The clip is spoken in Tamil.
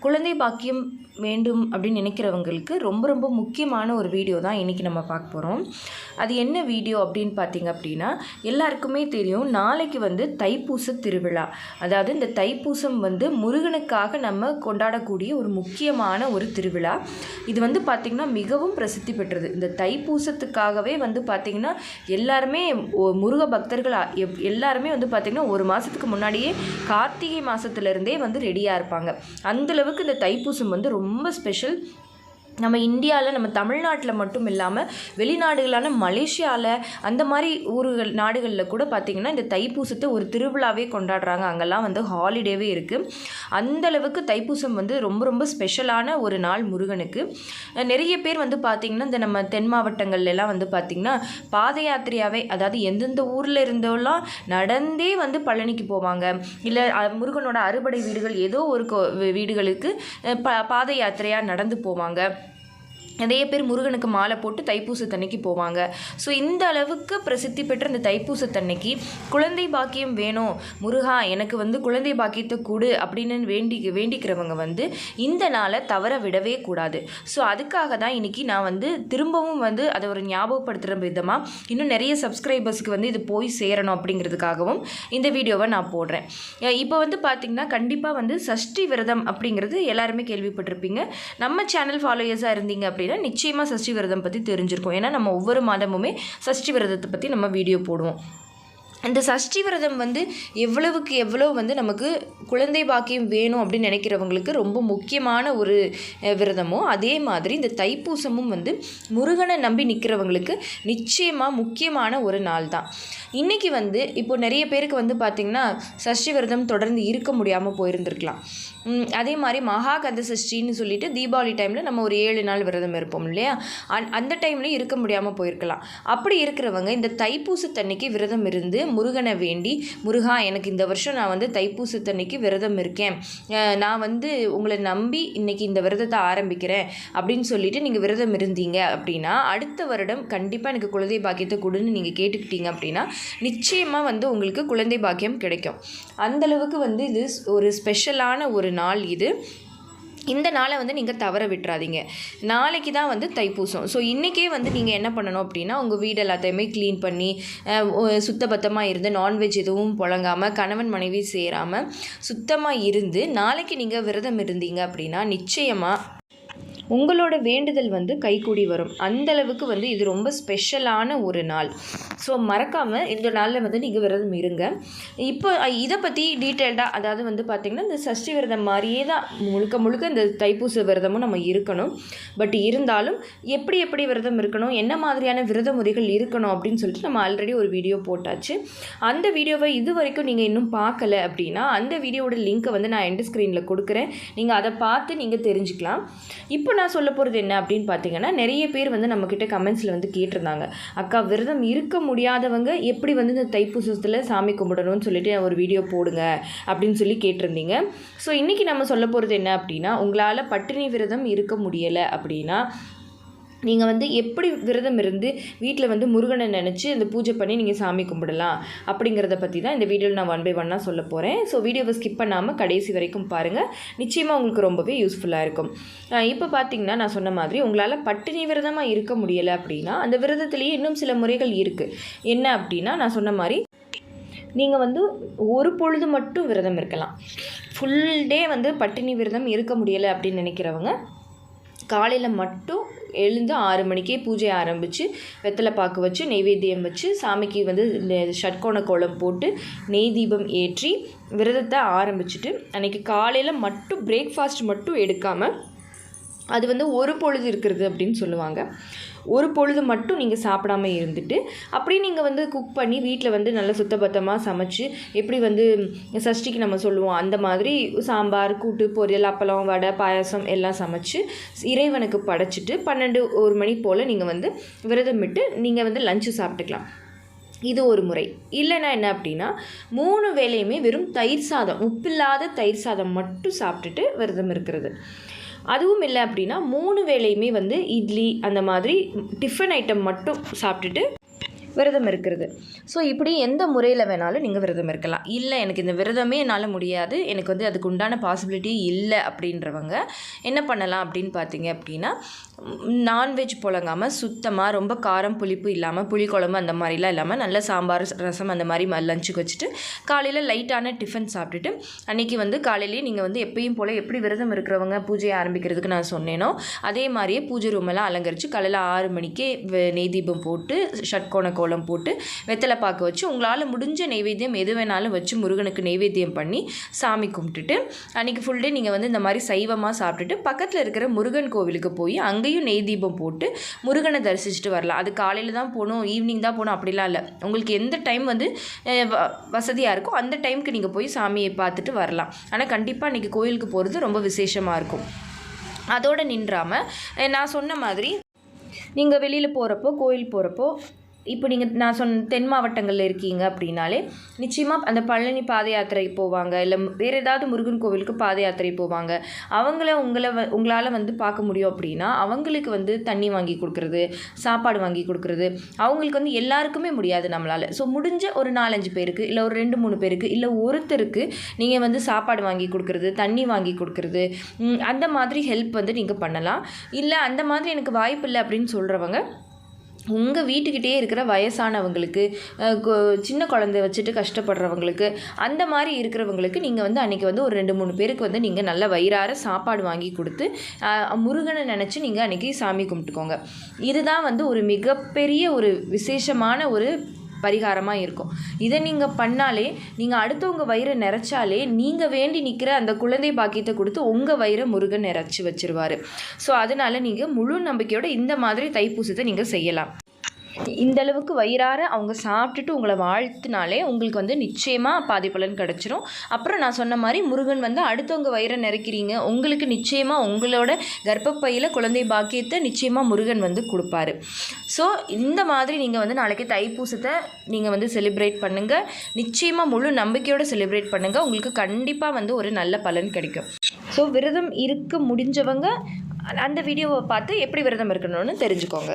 குழந்தை பாக்கியம் வேண்டும் அப்படின்னு நினைக்கிறவங்களுக்கு ரொம்ப ரொம்ப முக்கியமான ஒரு வீடியோ தான் இன்றைக்கி நம்ம பார்க்க போகிறோம் அது என்ன வீடியோ அப்படின்னு பார்த்தீங்க அப்படின்னா எல்லாருக்குமே தெரியும் நாளைக்கு வந்து தைப்பூச திருவிழா. அதாவது இந்த தைப்பூசம் வந்து முருகனுக்காக நம்ம கொண்டாடக்கூடிய ஒரு முக்கியமான ஒரு திருவிழா. இது வந்து பார்த்திங்கன்னா மிகவும் பிரசித்தி பெற்றது. இந்த தைப்பூசத்துக்காகவே வந்து பார்த்திங்கன்னா எல்லாருமே முருக பக்தர்கள் எப்- எல்லாருமே வந்து பார்த்திங்கன்னா ஒரு மாதத்துக்கு முன்னாடியே கார்த்திகை மாதத்துலேருந்தே வந்து ரெடியாக இருப்பாங்க. அந்தளவு அளவுக்கு இந்த தைப்பூசம் வந்து ரொம்ப ஸ்பெஷல் நம்ம இந்தியாவில் நம்ம தமிழ்நாட்டில் மட்டும் இல்லாமல் வெளிநாடுகளான மலேசியாவில் அந்த மாதிரி ஊர்கள் நாடுகளில் கூட பார்த்திங்கன்னா இந்த தைப்பூசத்தை ஒரு திருவிழாவே கொண்டாடுறாங்க. அங்கெல்லாம் வந்து ஹாலிடேவே இருக்குது அந்தளவுக்கு தைப்பூசம் வந்து ரொம்ப ரொம்ப ஸ்பெஷலான ஒரு நாள் முருகனுக்கு. நிறைய பேர் வந்து பார்த்திங்கன்னா இந்த நம்ம தென் மாவட்டங்கள்லாம் வந்து பார்த்திங்கன்னா பாத யாத்திரையாகவே அதாவது எந்தெந்த ஊரில் இருந்தோலாம் நடந்தே வந்து பழனிக்கு போவாங்க. இல்லை முருகனோட அறுபடை வீடுகள் ஏதோ ஒரு வீடுகளுக்கு ப பாத யாத்திரையாக நடந்து போவாங்க. நிறைய பேர் முருகனுக்கு மாலை போட்டு தைப்பூசத்தன்னைக்கு போவாங்க. ஸோ இந்த அளவுக்கு பிரசித்தி பெற்ற இந்த தைப்பூசத்தன்னைக்கு குழந்தை பாக்கியம் வேணும். முருகா எனக்கு வந்து குழந்தை பாக்கியத்தை கொடு அப்படின்னு வேண்டி வேண்டிக்கிறவங்க வந்து இந்த நாளை தவற விடவே கூடாது. ஸோ அதுக்காக தான் இன்றைக்கி நான் வந்து திரும்பவும் வந்து அதை ஒரு ஞாபகப்படுத்துகிற விதமாக இன்னும் நிறைய சப்ஸ்கிரைபர்ஸுக்கு வந்து இது போய் சேரணும் அப்படிங்கிறதுக்காகவும் இந்த வீடியோவை நான் போடுறேன். இப்போ வந்து பார்த்திங்கன்னா கண்டிப்பாக வந்து சஷ்டி விரதம் அப்படிங்கிறது எல்லாருமே கேள்விப்பட்டிருப்பீங்க. நம்ம சேனல் ஃபாலோயர்ஸாக இருந்தீங்க அப்படின்னு நிச்சயமாக சஷ்டி விரதம் பற்றி தெரிஞ்சிருக்கும். ஏன்னா நம்ம ஒவ்வொரு மாதமுமே சஷ்டி விரதத்தை பற்றி நம்ம வீடியோ போடுவோம். இந்த சஷ்டி விரதம் வந்து எவ்வளவுக்கு எவ்வளோ வந்து நமக்கு குழந்தை பாக்கியம் வேணும் அப்படின்னு நினைக்கிறவங்களுக்கு ரொம்ப முக்கியமான ஒரு விரதமோ அதே மாதிரி இந்த தைப்பூசமும் வந்து முருகனை நம்பி நிற்கிறவங்களுக்கு நிச்சயமாக முக்கியமான ஒரு நாள் தான். இன்றைக்கி வந்து இப்போ நிறைய பேருக்கு வந்து பார்த்திங்கன்னா சஷ்டி விரதம் தொடர்ந்து இருக்க முடியாமல் போயிருந்திருக்கலாம். அதே மாதிரி மகாகத சஷ்டின்னு சொல்லிட்டு தீபாவளி டைமில் நம்ம ஒரு ஏழு நாள் விரதம் இருப்போம் இல்லையா? அந் அந்த டைம்லையும் இருக்க முடியாமல் போயிருக்கலாம். அப்படி இருக்கிறவங்க இந்த தைப்பூசத்தன்னைக்கு விரதம் இருந்து முருகனை வேண்டி முருகா எனக்கு இந்த வருஷம் நான் வந்து தைப்பூசத்தன்னைக்கு விரதம் இருக்கேன். நான் வந்து உங்களை நம்பி இன்னைக்கு இந்த விரதத்தை ஆரம்பிக்கிறேன் அப்படின்னு சொல்லிட்டு நீங்கள் விரதம் இருந்தீங்க அப்படின்னா அடுத்த வருடம் கண்டிப்பாக எனக்கு குழந்தை பாக்கியத்தை கொடுன்னு நீங்கள் கேட்டுக்கிட்டீங்க அப்படின்னா நிச்சயமாக வந்து உங்களுக்கு குழந்தை பாக்கியம் கிடைக்கும். அந்தளவுக்கு வந்து இது ஒரு ஸ்பெஷலான ஒரு நாள் இது. இந்த நாளை வந்து நீங்கள் தவற விட்டுறாதீங்க. நாளைக்கு தான் வந்து தைப்பூசம். ஸோ இன்றைக்கே வந்து நீங்கள் என்ன பண்ணணும் அப்படின்னா உங்கள் வீடு எல்லாத்தையுமே க்ளீன் பண்ணி சுத்தபத்தமாக இருந்து நான்வெஜ் எதுவும் புழங்காமல் கணவன் மனைவி சேராமல் சுத்தமாக இருந்து நாளைக்கு நீங்கள் விரதம் இருந்தீங்க அப்படின்னா நிச்சயமாக உங்களோட வேண்டுதல் வந்து கைகூடி வரும். அந்த அளவுக்கு வந்து இது ரொம்ப ஸ்பெஷலான ஒரு நாள். ஸோ மறக்காமல் இந்த நாளில் வந்து நீங்கள் விரதம் இருங்க. இப்போ இதை பற்றி டீட்டெயில்டாக அதாவது வந்து பார்த்திங்கன்னா இந்த சஷ்டி விரதம் மாதிரியே தான் முழுக்க முழுக்க இந்த தைப்பூச விரதமும் நம்ம இருக்கணும். பட் இருந்தாலும் எப்படி எப்படி விரதம் இருக்கணும் என்ன மாதிரியான விரத முறைகள் இருக்கணும் அப்படின்னு சொல்லிட்டு நம்ம ஆல்ரெடி ஒரு வீடியோ போட்டாச்சு. அந்த வீடியோவை இது வரைக்கும் நீங்கள் இன்னும் பார்க்கல அப்படின்னா அந்த வீடியோவோட லிங்க்கை வந்து நான் எண்ட் ஸ்க்ரீனில் கொடுக்குறேன். நீங்கள் அதை பார்த்து நீங்கள் தெரிஞ்சுக்கலாம். இப்போ நான் சொல்ல போகிறது என்ன அப்படின்னு பார்த்தீங்கன்னா நிறைய பேர் வந்து நம்மக்கிட்ட கமெண்ட்ஸில் வந்து கேட்டிருந்தாங்க. அக்கா விரதம் இருக்க முடியாதவங்க எப்படி வந்து இந்த தைப்பூசத்தில் சாமி கும்பிடணும்னு சொல்லிட்டு ஒரு வீடியோ போடுங்க அப்படின்னு சொல்லி கேட்டிருந்தீங்க. ஸோ இன்றைக்கி நம்ம சொல்ல போகிறது என்ன அப்படின்னா உங்களால் பட்டினி விரதம் இருக்க முடியலை அப்படின்னா நீங்கள் வந்து எப்படி விரதம் இருந்து வீட்டில் வந்து முருகனை நினச்சி இந்த பூஜை பண்ணி நீங்கள் சாமி கும்பிடலாம் அப்படிங்கிறத பற்றி தான் இந்த வீடியோவில் நான் ஒன் பை ஒன்னாக சொல்ல போகிறேன் ஸோ வீடியோவை ஸ்கிப் பண்ணாமல் கடைசி வரைக்கும் பாருங்கள் நிச்சயமாக உங்களுக்கு ரொம்பவே யூஸ்ஃபுல்லாக இருக்கும். இப்போ பார்த்தீங்கன்னா நான் சொன்ன மாதிரி உங்களால் பட்டினி விரதமாக இருக்க முடியலை அப்படின்னா அந்த விரதத்துலேயே இன்னும் சில முறைகள் இருக்குது என்ன அப்படின்னா நான் சொன்ன மாதிரி நீங்கள் வந்து ஒரு பொழுது மட்டும் விரதம் இருக்கலாம். ஃபுல் டே வந்து பட்டினி விரதம் இருக்க முடியலை அப்படின்னு நினைக்கிறவங்க காலையில் மட்டும் எழுந்து ஆறு மணிக்கே பூஜை ஆரம்பித்து வெத்தலை பாக்கு வச்சு நெய்வேத்தியம் வச்சு சாமிக்கு வந்து ஷட்கோண கோலம் போட்டு நெய் தீபம் ஏற்றி விரதத்தை ஆரம்பிச்சுட்டு அன்றைக்கி காலையில் மட்டும் பிரேக்ஃபாஸ்ட் மட்டும் எடுக்காமல் அது வந்து ஒரு பொழுது இருக்கிறது அப்படின்னு சொல்லுவாங்க. ஒரு பொழுது மட்டும் நீங்கள் சாப்பிடாம இருந்துட்டு அப்படியே நீங்கள் வந்து குக் பண்ணி வீட்டில் வந்து நல்லா சுத்தபத்தமாக சமைச்சு எப்படி வந்து சஷ்டிக்கு நம்ம சொல்லுவோம் அந்த மாதிரி சாம்பார் கூட்டு பொரியல் அப்பளம் வடை பாயாசம் எல்லாம் சமைச்சு இறைவனுக்கு படைச்சிட்டு பன்னெண்டு ஒரு மணி போல் நீங்கள் வந்து விரதம் விட்டு நீங்கள் வந்து லஞ்சு சாப்பிட்டுக்கலாம். இது ஒரு முறை. இல்லைன்னா என்ன அப்படின்னா மூணு வேளையுமே வெறும் தயிர் சாதம் உப்பில்லாத தயிர் சாதம் மட்டும் சாப்பிட்டுட்டு விரதம் இருக்கிறது. அதுவும் இல்லை அப்படின்னா மூணு வேளையுமே வந்து இட்லி அந்த மாதிரி டிஃபன் ஐட்டம் மட்டும் சாப்பிட்டுட்டு விரதம் இருக்கிறது. ஸோ இப்படி எந்த முறையில் வேணாலும் நீங்கள் விரதம் இருக்கலாம். இல்லை எனக்கு இந்த விரதமே என்னால் முடியாது. எனக்கு வந்து அதுக்கு உண்டான பாசிபிலிட்டி இல்லை அப்படின்றவங்க என்ன பண்ணலாம் அப்படின்னு பார்த்தீங்க அப்படின்னா நான்வெஜ் புழங்காமல் சுத்தமாக ரொம்ப காரம் புளிப்பு இல்லாமல் புளிக்குழம்பு அந்த மாதிரிலாம் இல்லாமல் நல்ல சாம்பார் ரசம் அந்த மாதிரி லஞ்சுக்கு வச்சுட்டு காலையில் லைட்டான டிஃபன் சாப்பிட்டுட்டு அன்றைக்கி வந்து காலையிலேயே நீங்கள் வந்து எப்பயும் போல் எப்படி விரதம் இருக்கிறவங்க பூஜையை ஆரம்பிக்கிறதுக்கு நான் சொன்னேனோ அதே மாதிரியே பூஜை ரூமெல்லாம் அலங்கரித்து காலையில் ஆறு மணிக்கே வெ- நெய் தீபம் போட்டு ஷட்கோண கோலம் போட்டு வெத்தலை பாக்கு வச்சு உங்களால் முடிஞ்ச நெய்வேத்தியம் எது வேணாலும் வச்சு முருகனுக்கு நெய்வேத்தியம் பண்ணி சாமி கும்பிட்டுட்டு அன்றைக்கி ஃபுல் டே நீங்கள் வந்து இந்த மாதிரி சைவமாக சாப்பிட்டுட்டு பக்கத்தில் இருக்கிற முருகன் கோவிலுக்கு போய் அங்கே அங்கேயும் நெய் தீபம் போட்டு முருகனை தரிசிச்சுட்டு வரலாம். அது காலையில் தான் போகணும் ஈவினிங் தான் போகணும் அப்படிலாம் இல்லை. உங்களுக்கு எந்த டைம் வந்து வசதியாக இருக்கோ அந்த டைமுக்கு நீங்கள் போய் சாமியை பார்த்துட்டு வரலாம். ஆனால் கண்டிப்பாக அன்றைக்கி கோயிலுக்கு போகிறது ரொம்ப விசேஷமாக இருக்கும். அதோடு நின்றாமல் நான் சொன்ன மாதிரி நீங்கள் வெளியில் போகிறப்போ கோயில் போகிறப்போ இப்போ நீங்கள் நான் சொன்ன தென் மாவட்டங்களில் இருக்கீங்க அப்படின்னாலே நிச்சயமாக அந்த பழனி பாத யாத்திரை போவாங்க. இல்லை வேறு ஏதாவது முருகன் கோவிலுக்கு பாத யாத்திரை போவாங்க. அவங்கள உங்களை வ உங்களால் வந்து பார்க்க முடியும் அப்படின்னா அவங்களுக்கு வந்து தண்ணி வாங்கி கொடுக்குறது சாப்பாடு வாங்கி கொடுக்குறது அவங்களுக்கு வந்து எல்லாருக்குமே முடியாது நம்மளால். ஸோ முடிஞ்ச ஒரு நாலஞ்சு பேருக்கு இல்லை ஒரு ரெண்டு மூணு பேருக்கு இல்லை ஒருத்தருக்கு நீங்கள் வந்து சாப்பாடு வாங்கி கொடுக்குறது தண்ணி வாங்கி கொடுக்குறது அந்த மாதிரி ஹெல்ப் வந்து நீங்கள் பண்ணலாம். இல்லை அந்த மாதிரி எனக்கு வாய்ப்பு இல்லை அப்படின்னு சொல்கிறவங்க உங்கள் வீட்டுக்கிட்டே இருக்கிற வயசானவங்களுக்கு கொ- சின்ன குழந்தை வச்சுட்டு கஷ்டப்படுறவங்களுக்கு அந்த மாதிரி இருக்கிறவங்களுக்கு நீங்கள் வந்து அன்றைக்கி வந்து ஒரு ரெண்டு மூணு பேருக்கு வந்து நீங்கள் நல்ல வயிறார சாப்பாடு வாங்கி கொடுத்து முருகனை நினச்சி நீங்கள் அன்றைக்கி சாமி கும்பிட்டுக்கோங்க. இதுதான் வந்து ஒரு மிகப்பெரிய ஒரு விசேஷமான ஒரு பரிகாரமாக இருக்கும். இதை நீங்கள் பண்ணாலே நீங்கள் அடுத்தவங்க வயிறு நிறைச்சாலே நீங்கள் வேண்டி நிற்கிற அந்த குழந்தை பாக்கியத்தை கொடுத்து உங்கள் வயிறை முருகன் நிறச்சி வச்சிருவார். ஸோ அதனால் நீங்கள் முழு நம்பிக்கையோட இந்த மாதிரி தைப்பூசத்தை நீங்கள் செய்யலாம். இந்த அளவுக்கு வயிறார அவங்க சாப்பிட்டுட்டு உங்களை வாழ்த்துனாலே உங்களுக்கு வந்து நிச்சயமாக பாதி பலன் கிடச்சிரும். அப்புறம் நான் சொன்ன மாதிரி முருகன் வந்து அடுத்தவங்க வயிறை நிறைக்கிறீங்க. உங்களுக்கு நிச்சயமாக உங்களோட கர்ப்பப்பையில் குழந்தை பாக்கியத்தை நிச்சயமாக முருகன் வந்து கொடுப்பாரு. ஸோ இந்த மாதிரி நீங்கள் வந்து நாளைக்கு தைப்பூசத்தை நீங்கள் வந்து செலிப்ரேட் பண்ணுங்கள் நிச்சயமாக முழு நம்பிக்கையோடு செலிப்ரேட் பண்ணுங்கள் உங்களுக்கு கண்டிப்பாக வந்து ஒரு நல்ல பலன் கிடைக்கும். ஸோ விரதம் இருக்க முடிஞ்சவங்க அந்த வீடியோவை பார்த்து எப்படி விரதம் இருக்கணும்னு தெரிஞ்சுக்கோங்க.